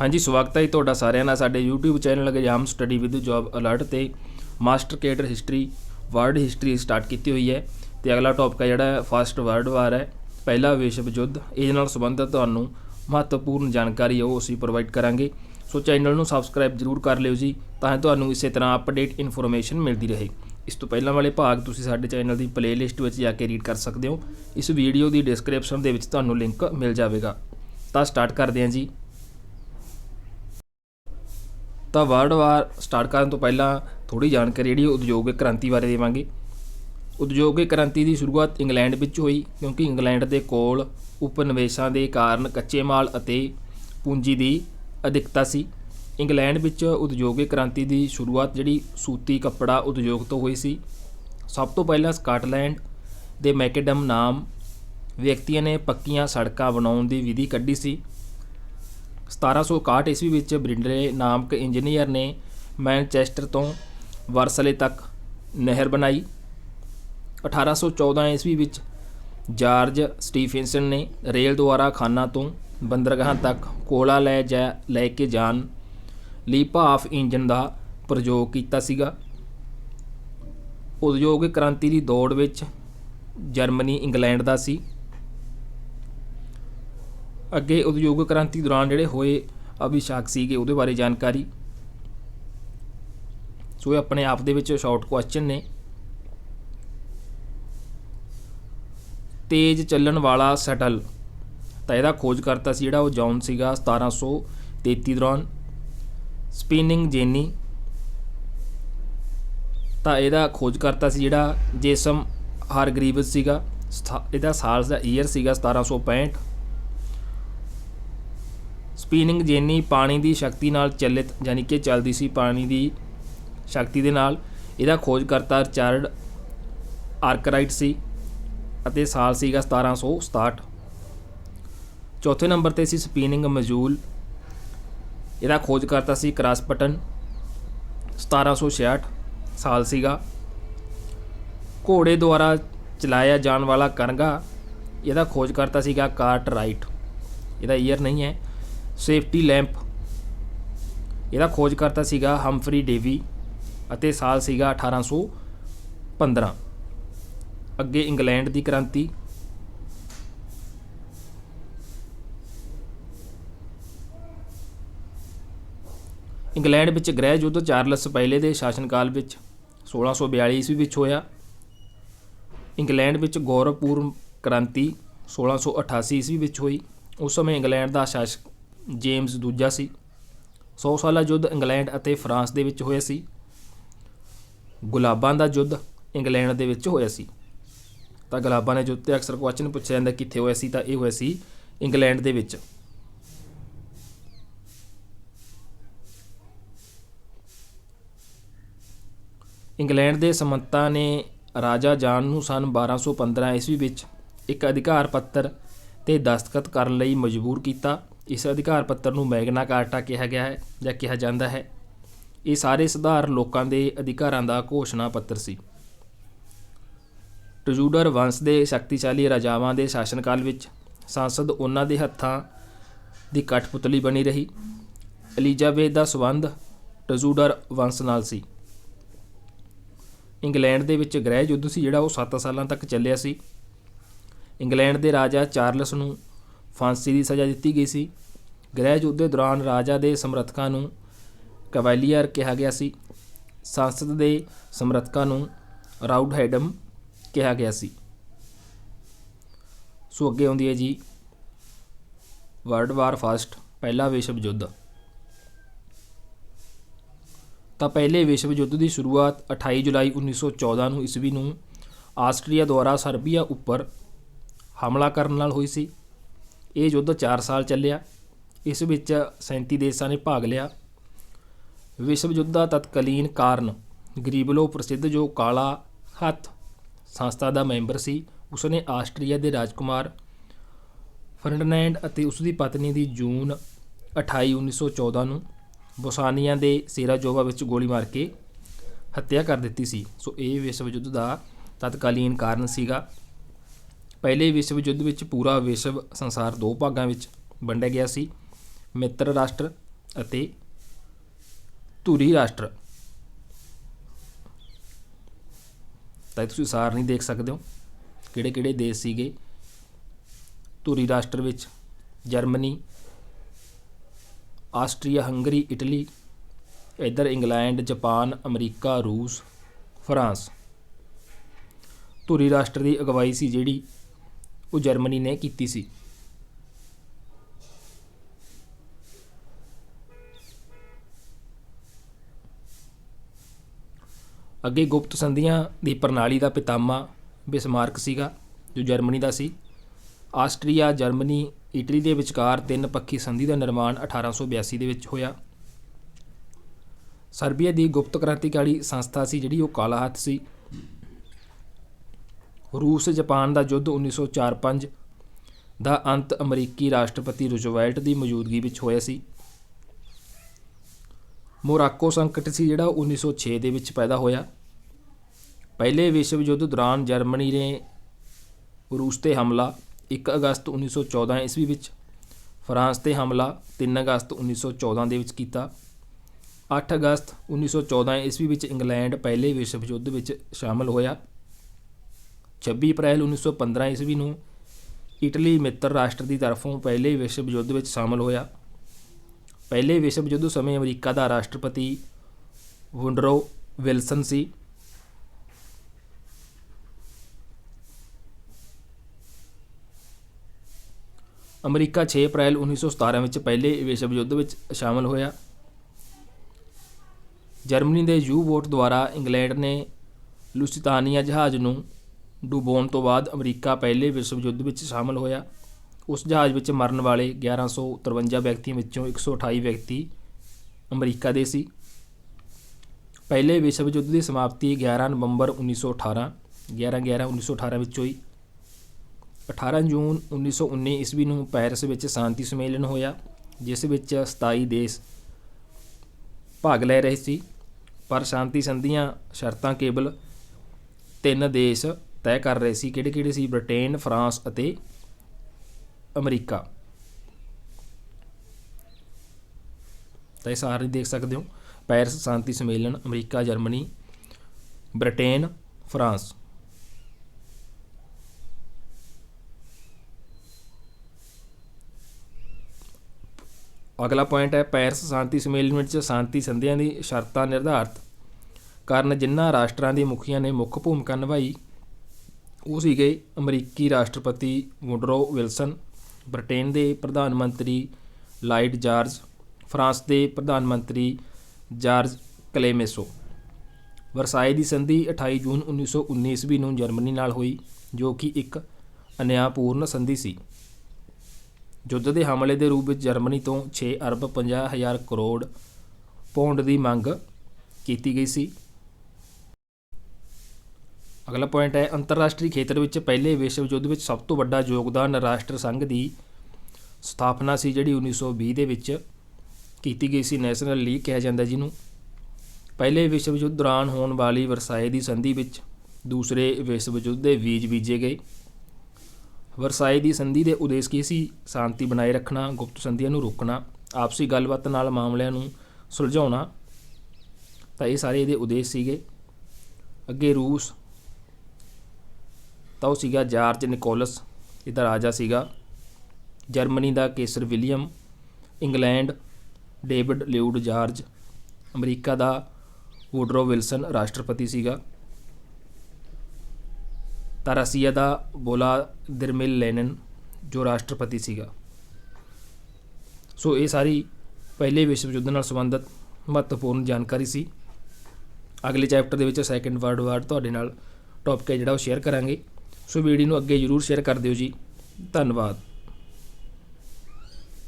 ਹਾਂਜੀ, ਸਵਾਗਤ ਹੈ ਜੀ ਤੁਹਾਡਾ ਸਾਰਿਆਂ ਦਾ। ਸਾਡੇ YouTube channel exam study with job alert ਤੇ master cadre history world history start ਕੀਤੀ ਹੋਈ ਹੈ ਤੇ ਅਗਲਾ ਟੌਪਿਕ ਹੈ ਜਿਹੜਾ ਫਸਟ ਵਰਲਡ ਵਾਰ ਹੈ, ਪਹਿਲਾ ਵਿਸ਼ਵ ਯੁੱਧ। ਇਹਦੇ ਨਾਲ ਸੰਬੰਧਿਤ ਤੁਹਾਨੂੰ ਮਹੱਤਵਪੂਰਨ ਜਾਣਕਾਰੀ ਉਹ ਅਸੀਂ ਪ੍ਰੋਵਾਈਡ ਕਰਾਂਗੇ। ਸੋ ਚੈਨਲ ਨੂੰ ਸਬਸਕ੍ਰਾਈਬ ਜਰੂਰ ਕਰ ਲਿਓ ਜੀ, ਤਾਂ ਤੁਹਾਨੂੰ ਇਸੇ ਤਰ੍ਹਾਂ ਅਪਡੇਟ ਇਨਫੋਰਮੇਸ਼ਨ ਮਿਲਦੀ ਰਹੇ। ਇਸ ਤੋਂ ਪਹਿਲਾਂ ਵਾਲੇ ਭਾਗ ਤੁਸੀਂ ਸਾਡੇ ਚੈਨਲ ਦੀ ਪਲੇਲਿਸਟ ਵਿੱਚ ਜਾ ਕੇ ਰੀਡ ਕਰ ਸਕਦੇ ਹੋ। ਇਸ ਵੀਡੀਓ ਦੀ ਡਿਸਕ੍ਰਿਪਸ਼ਨ ਦੇ ਵਿੱਚ ਤੁਹਾਨੂੰ ਲਿੰਕ ਮਿਲ ਜਾਵੇਗਾ। ਤਾਂ ਸਟਾਰਟ ਕਰਦੇ ਹਾਂ ਜੀ। ਤਾਂ ਵਰਲਡ ਵਾਰ ਸਟਾਰਟ ਕਰਨ ਤੋਂ ਪਹਿਲਾਂ ਥੋੜੀ ਜਾਣਕਾਰੀ ਜਿਹੜੀ ਉਦਯੋਗਿਕ ਕ੍ਰਾਂਤੀ ਬਾਰੇ ਦੇਵਾਂਗੇ। ਉਦਯੋਗਿਕ ਕ੍ਰਾਂਤੀ ਦੀ ਸ਼ੁਰੂਆਤ ਇੰਗਲੈਂਡ ਵਿੱਚ ਹੋਈ, ਕਿਉਂਕਿ ਇੰਗਲੈਂਡ ਦੇ ਕੋਲ ਉਪਨਿਵੇਸ਼ਾਂ ਦੇ ਕਾਰਨ ਕੱਚੇ ਮਾਲ ਅਤੇ ਪੂੰਜੀ ਦੀ ਅਧਿਕਤਾ ਸੀ। ਇੰਗਲੈਂਡ ਵਿੱਚ ਉਦਯੋਗਿਕ ਕ੍ਰਾਂਤੀ ਦੀ ਸ਼ੁਰੂਆਤ ਜਿਹੜੀ ਸੂਤੀ ਕੱਪੜਾ ਉਦਯੋਗ ਤੋਂ ਹੋਈ ਸੀ। ਸਭ ਤੋਂ ਪਹਿਲਾਂ ਸਕਾਟਲੈਂਡ ਦੇ ਮੈਕੇਡਮ ਨਾਮ ਵਿਅਕਤੀਆਂ ਨੇ ਪੱਕੀਆਂ ਸੜਕਾਂ ਬਣਾਉਣ ਦੀ ਵਿਧੀ ਕੱਢੀ ਸੀ। 1761 ਈਸਵੀ ਵਿੱਚ ਬ੍ਰਿੰਡਲੇ ਨਾਮਕ ਇੰਜੀਨੀਅਰ ਨੇ ਮੈਨਚੈਸਟਰ ਤੋਂ ਵਰਸਲੇ ਤੱਕ ਨਹਿਰ ਬਣਾਈ। 1814 ਈਸਵੀ ਵਿੱਚ ਜਾਰਜ ਸਟੀਫਨਸਨ ਨੇ ਰੇਲ ਦੁਆਰਾ ਖਾਨਾ ਤੋਂ ਬੰਦਰਗਾਹਾਂ ਤੱਕ ਕੋਲਾ ਲੈ ਜਾ, ਲੈ ਕੇ ਜਾਣ ਲਈ ਭਾਫ ਇੰਜਨ ਦਾ ਪ੍ਰਯੋਗ ਕੀਤਾ ਸੀਗਾ। ਉਦਯੋਗਿਕ ਕ੍ਰਾਂਤੀ ਦੀ ਦੌੜ ਵਿੱਚ ਜਰਮਨੀ, ਇੰਗਲੈਂਡ ਦਾ ਸੀ। ਅੱਗੇ ਉਦਯੋਗਿਕ ਕ੍ਰਾਂਤੀ ਦੌਰਾਨ ਜਿਹੜੇ ਹੋਏ ਅਭਿਸ਼ਾਕ ਸੀਗੇ ਉਹਦੇ ਬਾਰੇ ਜਾਣਕਾਰੀ। ਸੋ ਇਹ ਆਪਣੇ ਆਪ ਦੇ ਵਿੱਚ ਸ਼ਾਰਟ ਕੁਐਸਚਨ ਨੇ। ਤੇਜ਼ ਚੱਲਣ ਵਾਲਾ ਸ਼ਟਲ। ਤਾਂ ਇਹਦਾ ਖੋਜ ਕਰਤਾ ਸੀ ਜਿਹੜਾ ਉਹ ਜੌਨ ਸੀਗਾ 1733 ਦੌਰਾਨ। Spinning jenny. ਤਾਂ ਇਹਦਾ ਖੋਜਕਰਤਾ ਸੀ ਜਿਹੜਾ ਜੇਸਮ ਹਾਰਗਰੀਵਸ ਸੀਗਾ। ਸਥਾ- ਇਹਦਾ ਸਾਲ ਦਾ ਈਅਰ ਸੀਗਾ 1765 ਸਪਿਨਿੰਗ ਜੇਨੀ ਪਾਣੀ ਦੀ ਸ਼ਕਤੀ ਨਾਲ ਚੱਲਿਤ, ਯਾਨੀ ਕਿ ਚੱਲਦੀ ਸੀ ਪਾਣੀ ਦੀ ਸ਼ਕਤੀ ਦੇ ਨਾਲ, ਇਹਦਾ ਖੋਜ ਕਰਤਾ ਰਿਚਾਰਡ ਆਰਕਰਾਈਟ ਸੀ ਅਤੇ ਸਾਲ ਸੀਗਾ 1767 ਚੌਥੇ ਨੰਬਰ ਤੇ ਸੀ ਸਪਿਨਿੰਗ ਮਜੂਲ, ਇਹਦਾ ਖੋਜ ਕਰਤਾ ਸੀ ਕਰਾਸਪਟਨ 1766 ਸਾਲ ਸੀਗਾ। ਘੋੜੇ ਦੁਆਰਾ ਚਲਾਇਆ ਜਾਣ ਵਾਲਾ ਕਰੰਗਾ ਇਹਦਾ ਖੋਜ ਕਰਤਾ ਸੀਗਾ ਕਾਰਟ ਰਾਈਟ। ਇਹਦਾ ਈਅਰ ਨਹੀਂ ਹੈ। Safety lamp. ਇਹਦਾ ਖੋਜਕਰਤਾ ਸੀਗਾ ਹੰਫਰੀ ਡੇਵੀ ਅਤੇ ਸਾਲ ਸੀਗਾ 1815 ਅੱਗੇ ਇੰਗਲੈਂਡ ਦੀ ਕ੍ਰਾਂਤੀ। ਇੰਗਲੈਂਡ ਵਿੱਚ ਗ੍ਰਹਿ ਯੁੱਧ ਚਾਰਲਸ ਪਹਿਲੇ ਦੇ ਸ਼ਾਸਨਕਾਲ ਵਿੱਚ 1642 ਈਸਵੀ ਵਿੱਚ ਹੋਇਆ। ਇੰਗਲੈਂਡ ਵਿੱਚ ਗੌਰਵਪੂਰਨ ਕ੍ਰਾਂਤੀ 1688 ਈਸਵੀ ਵਿੱਚ ਹੋਈ। ਉਸ ਸਮੇਂ ਇੰਗਲੈਂਡ ਦਾ ਸ਼ਾਸਕ ਜੇਮਸ ਦੂਜਾ ਸੀ। 100 ਸਾਲਾ ਯੁੱਧ ਇੰਗਲੈਂਡ ਅਤੇ ਫਰਾਂਸ ਦੇ ਵਿੱਚ ਹੋਇਆ ਸੀ। ਗੁਲਾਬਾਂ ਦਾ ਯੁੱਧ ਇੰਗਲੈਂਡ ਦੇ ਵਿੱਚ ਹੋਇਆ ਸੀ। ਤਾਂ ਗੁਲਾਬਾਂ ਦੇ ਯੁੱਧ ਤੇ ਅਕਸਰ ਕੁਐਸਚਨ ਪੁੱਛਿਆ ਜਾਂਦਾ ਕਿੱਥੇ ਹੋਇਆ ਸੀ, ਤਾਂ ਇਹ ਹੋਇਆ ਸੀ ਇੰਗਲੈਂਡ ਦੇ ਵਿੱਚ। ਇੰਗਲੈਂਡ ਦੇ ਸਮੰਤਾ ਨੇ ਰਾਜਾ ਜਾਨ ਨੂੰ ਸਨ 1215 ਈਸਵੀ ਵਿੱਚ ਇੱਕ ਅਧਿਕਾਰ ਪੱਤਰ ਤੇ ਦਸਤਖਤ ਕਰਨ ਲਈ ਮਜਬੂਰ ਕੀਤਾ। ਇਸ ਅਧਿਕਾਰ ਪੱਤਰ ਨੂੰ ਮੈਗਨਾ ਕਾਰਟਾ ਕਿਹਾ ਗਿਆ ਹੈ ਜਾਂ ਕਿਹਾ ਜਾਂਦਾ ਹੈ। ਇਹ ਸਾਰੇ ਸਧਾਰਨ ਲੋਕਾਂ ਦੇ ਅਧਿਕਾਰਾਂ ਦਾ ਘੋਸ਼ਣਾ ਪੱਤਰ ਸੀ। ਟਜੂਡਰ ਵੰਸ਼ ਦੇ ਸ਼ਕਤੀਸ਼ਾਲੀ ਰਾਜਾਵਾਂ ਦੇ ਸ਼ਾਸਨਕਾਲ ਵਿੱਚ ਸੰਸਦ ਉਹਨਾਂ ਦੇ ਹੱਥਾਂ ਦੀ ਕਠਪੁਤਲੀ ਬਣੀ ਰਹੀ। ਐਲਿਜ਼ਾਬੇਥ ਦਾ ਸਬੰਧ ਟਜੂਡਰ ਵੰਸ਼ ਨਾਲ ਸੀ। ਇੰਗਲੈਂਡ ਦੇ ਵਿੱਚ ਗ੍ਰਹਿ ਯੁੱਧ ਸੀ ਜਿਹੜਾ ਉਹ 7 ਸਾਲਾਂ ਤੱਕ ਚੱਲਿਆ ਸੀ। ਇੰਗਲੈਂਡ ਦੇ ਰਾਜਾ ਚਾਰਲਸ ਨੂੰ ਫਾਂਸੀ ਦੀ ਸਜ਼ਾ ਦਿੱਤੀ ਗਈ ਸੀ। ਗ੍ਰਹਿ ਯੁੱਧ ਦੇ ਦੌਰਾਨ ਰਾਜਾ ਦੇ ਸਮਰਥਕਾਂ ਨੂੰ ਕਵੈਲੀਅਰ ਕਿਹਾ ਗਿਆ ਸੀ। ਸੰਸਦ ਦੇ ਸਮਰਥਕਾਂ ਨੂੰ ਰਾਊਡ ਹੈਡਮ ਕਿਹਾ ਗਿਆ ਸੀ। ਸੋ ਅੱਗੇ ਆਉਂਦੀ ਹੈ ਜੀ, ਵਰਲਡ ਵਾਰ ਫਸਟ, ਪਹਿਲਾ ਵਿਸ਼ਵ ਯੁੱਧ। ਤਾਂ ਪਹਿਲੇ ਵਿਸ਼ਵ ਯੁੱਧ ਦੀ ਸ਼ੁਰੂਆਤ 28 ਜੁਲਾਈ 1914 ਨੂੰ ਈਸਵੀ ਨੂੰ ਆਸਟਰੀਆ ਦੁਆਰਾ ਸਰਬੀਆ ਉੱਪਰ ਹਮਲਾ ਕਰਨ ਨਾਲ ਹੋਈ ਸੀ। ਇਹ ਯੁੱਧ 4 ਸਾਲ ਚੱਲਿਆ। ਇਸ ਵਿੱਚ 37 ਦੇਸ਼ਾਂ ਨੇ ਭਾਗ ਲਿਆ। ਵਿਸ਼ਵ ਯੁੱਧ ਦਾ ਤਤਕਾਲੀਨ ਕਾਰਨ ਗਰੀਬਲੋ ਪ੍ਰਸਿੱਧ ਜੋ ਕਾਲਾ ਹੱਥ ਸੰਸਥਾ ਦਾ ਮੈਂਬਰ ਸੀ, ਉਸਨੇ ਆਸਟਰੀਆ ਦੇ ਰਾਜਕੁਮਾਰ ਫਰਨੈਂਡ ਅਤੇ ਉਸ ਦੀ ਪਤਨੀ ਦੀ ਜੂਨ 28 1914 ਨੂੰ ਬੋਸਾਨੀਆ ਦੇ ਸੇਰਾਜੋਵਾ ਵਿੱਚ ਗੋਲੀ ਮਾਰ ਕੇ ਹੱਤਿਆ ਕਰ ਦਿੱਤੀ ਸੀ। ਸੋ ਇਹ ਵਿਸ਼ਵ ਯੁੱਧ ਦਾ ਤਤਕਾਲੀਨ ਕਾਰਨ ਸੀਗਾ। ਪਹਿਲੇ ਵਿਸ਼ਵ ਯੁੱਧ ਵਿੱਚ ਪੂਰਾ ਵਿਸ਼ਵ ਸੰਸਾਰ ਦੋ ਭਾਗਾਂ ਵਿੱਚ ਵੰਡਿਆ ਗਿਆ ਸੀ, ਮਿੱਤਰ ਰਾਸ਼ਟਰ ਅਤੇ ਧੁਰੀ ਰਾਸ਼ਟਰ। ਤਾਂ ਇਹ ਤੁਸੀਂ ਸਾਰ ਨਹੀਂ ਦੇਖ ਸਕਦੇ ਹੋ ਕਿਹੜੇ ਕਿਹੜੇ ਦੇਸ਼ ਸੀਗੇ ਧੁਰੀ ਰਾਸ਼ਟਰ ਵਿੱਚ, ਜਰਮਨੀ, ਆਸਟਰੀਆ, ਹੰਗਰੀ, ਇਟਲੀ, ਇੱਧਰ ਇੰਗਲੈਂਡ, ਜਾਪਾਨ, ਅਮਰੀਕਾ, ਰੂਸ, ਫਰਾਂਸ। ਧੁਰੀ ਰਾਸ਼ਟਰ ਦੀ ਅਗਵਾਈ ਸੀ ਜਿਹੜੀ ਉਹ ਜਰਮਨੀ ਨੇ ਕੀਤੀ ਸੀ। ਅੱਗੇ ਗੁਪਤ ਸੰਧੀਆਂ ਦੀ ਪ੍ਰਣਾਲੀ ਦਾ ਪਿਤਾਮਾ ਬਿਸਮਾਰਕ ਸੀਗਾ, ਜੋ ਜਰਮਨੀ ਦਾ ਸੀ। ਆਸਟਰੀਆ, ਜਰਮਨੀ, ਇਟਲੀ ਦੇ ਵਿਚਕਾਰ ਤਿੰਨ ਪੱਖੀ ਸੰਧੀ ਦਾ ਨਿਰਮਾਣ 1882 ਦੇ ਵਿੱਚ ਹੋਇਆ। ਸਰਬੀਆ ਦੀ ਗੁਪਤ ਕ੍ਰਾਂਤੀਕਾਰੀ ਸੰਸਥਾ ਸੀ ਜਿਹੜੀ ਉਹ ਕਾਲਾ ਹੱਥ ਸੀ। ਰੂਸ, ਜਾਪਾਨ ਦਾ ਯੁੱਧ 1904-5 ਦਾ ਅੰਤ ਅਮਰੀਕੀ ਰਾਸ਼ਟਰਪਤੀ ਰੂਜ਼ਵੈਲਟ ਦੀ ਮੌਜੂਦਗੀ ਵਿੱਚ ਹੋਇਆ ਸੀ। ਮੋਰਾਕੋ ਸੰਕਟ ਸੀ ਜਿਹੜਾ ਉਹ 1906 ਦੇ ਵਿੱਚ ਪੈਦਾ ਹੋਇਆ। ਪਹਿਲੇ ਵਿਸ਼ਵ ਯੁੱਧ ਦੌਰਾਨ ਜਰਮਨੀ ਨੇ ਰੂਸ ਤੇ ਹਮਲਾ 1 ਅਗਸਤ 1914 ਈਸਵੀ ਵਿੱਚ, ਫਰਾਂਸ ਤੇ ਹਮਲਾ 3 ਅਗਸਤ 1914 ਦੇ ਵਿੱਚ ਕੀਤਾ। 8 ਅਗਸਤ 1914 ਈਸਵੀ ਵਿੱਚ ਇੰਗਲੈਂਡ ਪਹਿਲੇ ਵਿਸ਼ਵ ਯੁੱਧ ਵਿੱਚ ਸ਼ਾਮਲ ਹੋਇਆ। 26 ਅਪ੍ਰੈਲ 1915 ਈਸਵੀ ਨੂੰ ਇਟਲੀ ਮਿੱਤਰ ਰਾਸ਼ਟਰ ਦੀ ਤਰਫੋਂ ਪਹਿਲੇ ਵਿਸ਼ਵ ਯੁੱਧ ਵਿੱਚ ਸ਼ਾਮਲ ਹੋਇਆ। ਪਹਿਲੇ ਵਿਸ਼ਵ ਯੁੱਧ ਸਮੇਂ ਅਮਰੀਕਾ ਦਾ ਰਾਸ਼ਟਰਪਤੀ ਵੁੰਡਰੋ ਵਿਲਸਨ ਸੀ। ਅਮਰੀਕਾ 6 ਅਪ੍ਰੈਲ 1917 ਵਿੱਚ ਪਹਿਲੇ ਵਿਸ਼ਵ ਯੁੱਧ ਵਿੱਚ ਸ਼ਾਮਲ ਹੋਇਆ। ਜਰਮਨੀ ਦੇ ਯੂ ਬੋਟ ਦੁਆਰਾ ਇੰਗਲੈਂਡ ਨੇ ਲੁਸਿਤਾਨੀਆ ਜਹਾਜ਼ ਨੂੰ ਡੁਬੋਣ ਤੋਂ ਬਾਅਦ ਅਮਰੀਕਾ ਪਹਿਲੇ ਵਿਸ਼ਵ ਯੁੱਧ ਵਿੱਚ ਸ਼ਾਮਲ ਹੋਇਆ। ਉਸ ਜਹਾਜ਼ ਵਿੱਚ ਮਰਨ ਵਾਲੇ 1153 ਵਿਅਕਤੀਆਂ ਵਿੱਚੋਂ 128 ਵਿਅਕਤੀ ਅਮਰੀਕਾ ਦੇ ਸੀ। ਪਹਿਲੇ ਵਿਸ਼ਵ ਯੁੱਧ ਦੀ ਸਮਾਪਤੀ 11 ਨਵੰਬਰ 1918 11 11 1918 ਵਿੱਚ ਹੋਈ। 18 ਜੂਨ 1919 ਈਸਵੀ ਨੂੰ ਪੈਰਿਸ ਵਿੱਚ ਸ਼ਾਂਤੀ ਸੰਮੇਲਨ ਹੋਇਆ, ਜਿਸ ਵਿੱਚ 27 ਦੇਸ਼ ਭਾਗ ਲੈ ਰਹੇ ਸੀ। ਪਰ ਸ਼ਾਂਤੀ ਸੰਧੀਆਂ ਸ਼ਰਤਾਂ ਕੇਵਲ ਤਿੰਨ ਦੇਸ਼ ਤੈਅ ਕਰ ਰਹੇ ਸੀ ਕਿਹੜੇ ਕਿਹੜੇ ਸੀ? ਬ੍ਰਿਟੇਨ, ਫਰਾਂਸ ਅਤੇ ਅਮਰੀਕਾ। ਤਾਂ ਇਹ ਸਾਰੇ ਦੇਖ ਸਕਦੇ ਹੋ। ਪੈਰਿਸ ਸ਼ਾਂਤੀ ਸੰਮੇਲਨ, ਅਮਰੀਕਾ, ਜਰਮਨੀ, ਬ੍ਰਿਟੇਨ, ਫਰਾਂਸ। ਅਗਲਾ ਪੁਆਇੰਟ ਹੈ, ਪੈਰਿਸ ਸ਼ਾਂਤੀ ਸੰਮੇਲਨ ਵਿੱਚ ਸ਼ਾਂਤੀ ਸੰਧਿਆਂ ਦੀ ਸ਼ਰਤਾਂ ਨਿਰਧਾਰਤ ਕਰਨ ਜਿਨ੍ਹਾਂ ਰਾਸ਼ਟਰਾਂ ਦੇ ਮੁਖੀਆਂ ਨੇ ਮੁੱਖ ਭੂਮਿਕਾ ਨਿਭਾਈ। ਉਹ ਸੀਗੇ ਅਮਰੀਕੀ ਰਾਸ਼ਟਰਪਤੀ ਵੁਡਰੋ ਵਿਲਸਨ, ਬ੍ਰਿਟੇਨ ਦੇ ਪ੍ਰਧਾਨ ਮੰਤਰੀ ਲਾਈਟ ਜਾਰਜ, ਫਰਾਂਸ ਦੇ ਪ੍ਰਧਾਨ ਮੰਤਰੀ ਜਾਰਜ ਕਲੇਮੇਸੋ। ਵਰਸਾਏ ਦੀ ਸੰਧੀ 28 ਜੂਨ 1919 ਈਸਵੀ ਨੂੰ ਜਰਮਨੀ ਨਾਲ ਹੋਈ, ਜੋ ਕਿ ਇੱਕ ਅਨਿਆਪੂਰਨ ਸੰਧੀ ਸੀ। ਯੁੱਧ ਦੇ ਹਮਲੇ ਦੇ ਰੂਪ ਵਿੱਚ ਜਰਮਨੀ ਤੋਂ 6 ਅਰਬ 50 ਹਜ਼ਾਰ ਕਰੋੜ ਪੌਂਡ ਦੀ ਮੰਗ ਕੀਤੀ ਗਈ ਸੀ। ਅਗਲਾ ਪੁਆਇੰਟ ਹੈ, ਅੰਤਰਰਾਸ਼ਟਰੀ ਖੇਤਰ ਵਿੱਚ ਪਹਿਲੇ ਵਿਸ਼ਵ ਯੁੱਧ ਵਿੱਚ ਸਭ ਤੋਂ ਵੱਡਾ ਯੋਗਦਾਨ ਰਾਸ਼ਟਰ ਸੰਘ ਦੀ ਸਥਾਪਨਾ ਸੀ, ਜਿਹੜੀ 1920 ਦੇ ਵਿੱਚ ਕੀਤੀ ਗਈ ਸੀ, ਨੈਸ਼ਨਲ ਲੀਗ ਕਿਹਾ ਜਾਂਦਾ ਜਿਹਨੂੰ। ਪਹਿਲੇ ਵਿਸ਼ਵ ਯੁੱਧ ਦੌਰਾਨ ਹੋਣ ਵਾਲੀ ਵਰਸਾਏ ਦੀ ਸੰਧੀ ਵਿੱਚ ਦੂਸਰੇ ਵਿਸ਼ਵ ਯੁੱਧ ਦੇ ਬੀਜ ਬੀਜੇ ਗਏ। ਵਰਸਾਏ ਦੀ ਸੰਧੀ ਦੇ ਉਦੇਸ਼ ਕੀ ਸੀ? ਸ਼ਾਂਤੀ ਬਣਾਏ ਰੱਖਣਾ, ਗੁਪਤ ਸੰਧੀਆਂ ਨੂੰ ਰੋਕਣਾ, ਆਪਸੀ ਗੱਲਬਾਤ ਨਾਲ ਮਾਮਲਿਆਂ ਨੂੰ ਸੁਲਝਾਉਣਾ, ਤਾਂ ਇਹ ਸਾਰੇ ਇਹਦੇ ਉਦੇਸ਼ ਸੀਗੇ। ਅੱਗੇ ਰੂਸ ਤਾਂ ਉਹ ਸੀਗਾ ਜਾਰਜ ਨਿਕੋਲਸ ਇਹਦਾ ਰਾਜਾ ਸੀਗਾ। ਜਰਮਨੀ ਦਾ Kaiser William, England, David Lloyd George, America ਦਾ ਵੁਡਰੋ ਵਿਲਸਨ ਰਾਸ਼ਟਰਪਤੀ ਸੀਗਾ। ਤਾਂ ਰਸੀਆ ਦਾ ਦਿਰਮਿਲ ਲੈਨਨ, ਜੋ ਰਾਸ਼ਟਰਪਤੀ ਸੀਗਾ। ਸੋ ਇਹ ਸਾਰੀ ਪਹਿਲੇ ਵਿਸ਼ਵ ਯੁੱਧ ਨਾਲ ਸੰਬੰਧਿਤ ਮਹੱਤਵਪੂਰਨ ਜਾਣਕਾਰੀ ਸੀ। ਅਗਲੇ ਚੈਪਟਰ ਦੇ ਵਿੱਚ ਸੈਕੰਡ ਵਰਲਡ ਵਾਰ ਤੁਹਾਡੇ ਨਾਲ ਟੌਪਿਕ ਹੈ ਜਿਹੜਾ ਉਹ ਸ਼ੇਅਰ ਕਰਾਂਗੇ। ਸੋ ਵੀਡੀਓ ਨੂੰ ਅੱਗੇ ਜਰੂਰ ਸ਼ੇਅਰ ਕਰ ਦਿਓ ਜੀ। ਧੰਨਵਾਦ।